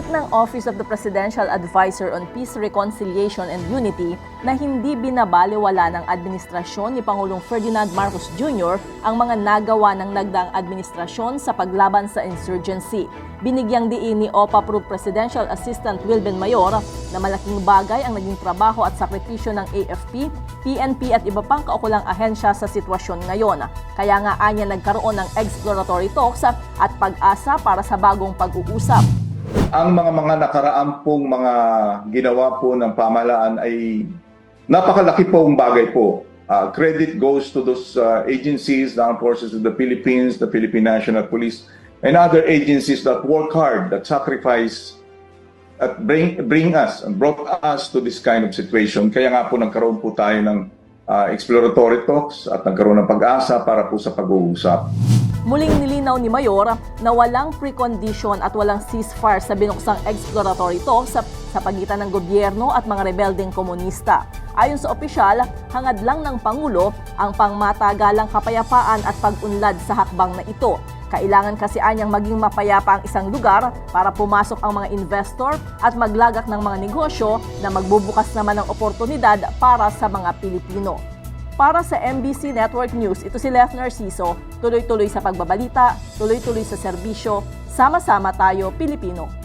Igit ng Office of the Presidential Advisor on Peace, Reconciliation and Unity na hindi binabaliwala ng administrasyon ni Pangulong Ferdinand Marcos Jr. ang mga nagawa ng nagdaang administrasyon sa paglaban sa insurgency. Binigyang diin ni OPA Pro Presidential Assistant Wilben Mayor na malaking bagay ang naging trabaho at sakripisyo ng AFP, PNP at iba pang kaukulang ahensya sa sitwasyon ngayon. Kaya nga anya nagkaroon ng exploratory talks at pag-asa para sa bagong pag-uusap. Ang mga mga nakaraan pong mga ginawa po ng pamahalaan ay napakalaki pong bagay po. Uh, credit goes to those uh, agencies, the armed forces of the Philippines, the Philippine National Police, and other agencies that work hard, that sacrifice, at bring, bring us and brought us to this kind of situation. Kaya nga po nagkaroon po tayo ng uh, exploratory talks at nagkaroon ng pag-asa para po sa pag-uusap. Muling nilinaw ni Mayor na walang precondition at walang ceasefire sa binuksang exploratory talks sa, sa pagitan ng gobyerno at mga rebeldeng komunista. Ayon sa opisyal, hangad lang ng Pangulo ang pangmatagalang kapayapaan at pag-unlad sa hakbang na ito. Kailangan kasi anyang maging mapayapa ang isang lugar para pumasok ang mga investor at maglagak ng mga negosyo na magbubukas naman ng oportunidad para sa mga Pilipino. Para sa MBC Network News, ito si Lef Narciso, tuloy-tuloy sa pagbabalita, tuloy-tuloy sa serbisyo, sama-sama tayo Pilipino.